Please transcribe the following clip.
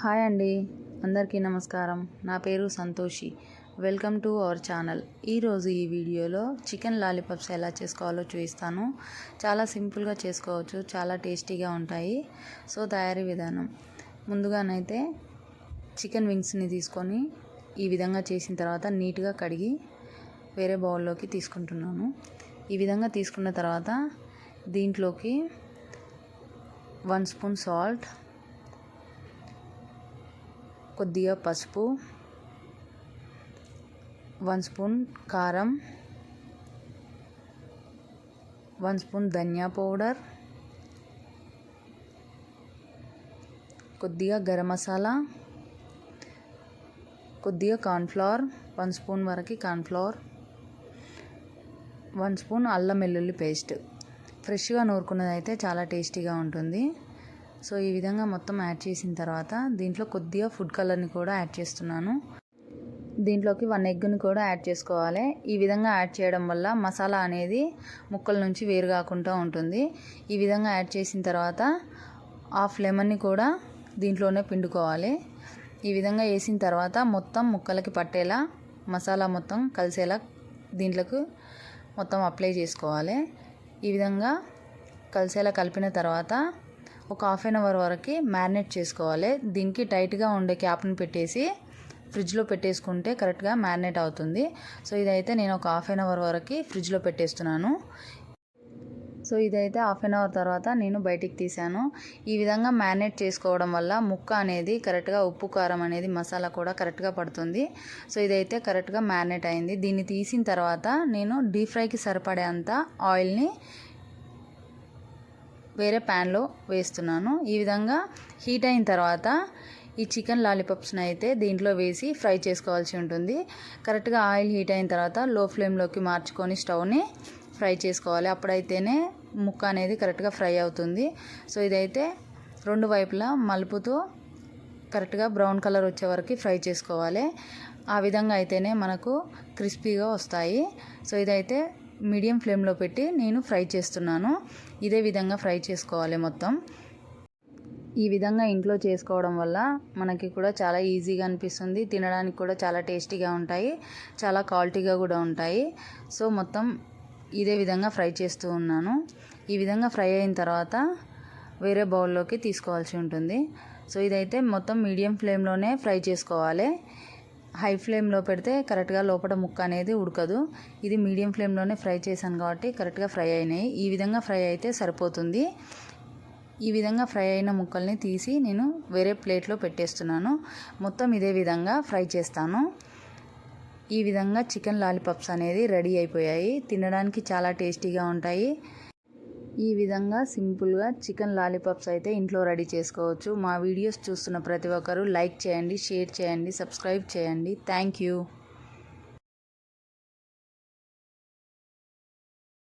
Hi అండి. అందరికీ నమస్కారం. నా పేరు Santoshi. Welcome to our channel. ఈరోజు ఈ వీడియోలో చికెన్ లాలీపాప్స్ ఎలా చేసుకోవాలో చూపిస్తాను. చాలా సింపుల్గా చేసుకోవచ్చు. చాలా టేస్టీగా ఉంటాయి. సో తయారీ విధానం. ముందుగానైతే చికెన్ వింగ్స్ని తీసుకొని ఈ విధంగా చేసిన తర్వాత నీట్గా కడిగి వేరే బౌల్లోకి తీసుకుంటున్నాను. ఈ విధంగా తీసుకున్న తర్వాత దీంట్లోకి వన్ స్పూన్ సాల్ట్ కొద్దిగా పసుపు వన్ స్పూన్ కారం వన్ స్పూన్ ధనియా పౌడర్ కొద్దిగా గరం మసాలా కొద్దిగా కార్న్ఫ్లవర్ వన్ స్పూన్ వరకు కార్న్ఫ్లవర్ వన్ స్పూన్ అల్లం వెల్లుల్లి పేస్ట్. ఫ్రెష్గా నూరుకున్నది అయితే చాలా టేస్టీగా ఉంటుంది. సో ఈ విధంగా మొత్తం యాడ్ చేసిన తర్వాత దీంట్లో కొద్దిగా ఫుడ్ కలర్ని కూడా యాడ్ చేస్తున్నాను. దీంట్లోకి వన్ ఎగ్ని కూడా యాడ్ చేసుకోవాలి. ఈ విధంగా యాడ్ చేయడం వల్ల మసాలా అనేది ముక్కల నుంచి వేరు కాకుండా ఉంటుంది. ఈ విధంగా యాడ్ చేసిన తర్వాత హాఫ్ లెమన్ని కూడా దీంట్లోనే పిండుకోవాలి. ఈ విధంగా వేసిన తర్వాత మొత్తం ముక్కలకి పట్టేలా మసాలా మొత్తం కలిసేలా దీంట్లోకి మొత్తం అప్లై చేసుకోవాలి. ఈ విధంగా కలిసేలా కలిపిన తర్వాత ఒక హాఫ్ అన్ అవర్ వరకు మ్యారినేట్ చేసుకోవాలి. దీనికి టైట్గా ఉండే క్యాప్ని పెట్టేసి ఫ్రిడ్జ్లో పెట్టేసుకుంటే కరెక్ట్గా మ్యారినేట్ అవుతుంది. సో ఇదైతే నేను ఒక హాఫ్ అన్ అవర్ వరకు ఫ్రిడ్జ్లో పెట్టేస్తున్నాను. సో ఇదైతే హాఫ్ అన్ అవర్ తర్వాత నేను బయటికి తీసాను ఈ విధంగా మ్యారినేట్ చేసుకోవడం వల్ల ముక్క అనేది కరెక్ట్గా ఉప్పు కారం అనేది మసాలా కూడా కరెక్ట్గా పడుతుంది. సో ఇదైతే కరెక్ట్గా మ్యారినేట్ అయింది. దీన్ని తీసిన తర్వాత నేను డీప్ ఫ్రైకి సరిపడే అంత ఆయిల్ని వేరే ప్యాన్లో వేస్తున్నాను. ఈ విధంగా హీట్ అయిన తర్వాత ఈ చికెన్ లాలీపాప్స్ని అయితే దీంట్లో వేసి ఫ్రై చేసుకోవాల్సి ఉంటుంది. కరెక్ట్గా ఆయిల్ హీట్ అయిన తర్వాత లో ఫ్లేమ్లోకి మార్చుకొని స్టవ్ని ఫ్రై చేసుకోవాలి. అప్పుడైతేనే ముక్క అనేది కరెక్ట్గా ఫ్రై అవుతుంది. సో ఇదైతే రెండు వైపులా మలుపుతూ కరెక్ట్గా బ్రౌన్ కలర్ వచ్చే వరకు ఫ్రై చేసుకోవాలి. ఆ విధంగా అయితేనే మనకు క్రిస్పీగా వస్తాయి. సో ఇదైతే మీడియం ఫ్లేమ్లో పెట్టి నేను ఫ్రై చేస్తున్నాను. ఇదే విధంగా ఫ్రై చేసుకోవాలి మొత్తం. ఈ విధంగా ఇంట్లో చేసుకోవడం వల్ల మనకి కూడా చాలా ఈజీగా అనిపిస్తుంది. తినడానికి కూడా చాలా టేస్టీగా ఉంటాయి. చాలా క్వాలిటీగా కూడా ఉంటాయి. సో మొత్తం ఇదే విధంగా ఫ్రై చేస్తూ ఉన్నాను. ఈ విధంగా ఫ్రై అయిన తర్వాత వేరే బౌల్లోకి తీసుకోవాల్సి ఉంటుంది. సో ఇదైతే మొత్తం మీడియం ఫ్లేమ్లోనే ఫ్రై చేసుకోవాలి. హై ఫ్లేమ్లో పెడితే కరెక్ట్గా లోపల ముక్క అనేది ఉడకదు. ఇది మీడియం ఫ్లేమ్లోనే ఫ్రై చేశాను కాబట్టి కరెక్ట్గా ఫ్రై అయినాయి. ఈ విధంగా ఫ్రై అయితే సరిపోతుంది. ఈ విధంగా ఫ్రై అయిన ముక్కల్ని తీసి నేను వేరే ప్లేట్లో పెట్టేస్తున్నాను. మొత్తం ఇదే విధంగా ఫ్రై చేస్తాను. ఈ విధంగా చికెన్ లాలీపాప్స్ అనేది రెడీ అయిపోయాయి. తినడానికి చాలా టేస్టీగా ఉంటాయి. ఈ విధంగా సింపుల్గా చికెన్ లాలీపాప్స్ అయితే ఇంట్లో రెడీ చేసుకోవచ్చు. మా వీడియోస్ చూస్తున్న ప్రతి ఒక్కరూ లైక్ చేయండి షేర్ చేయండి సబ్స్క్రైబ్ చేయండి. Thank you.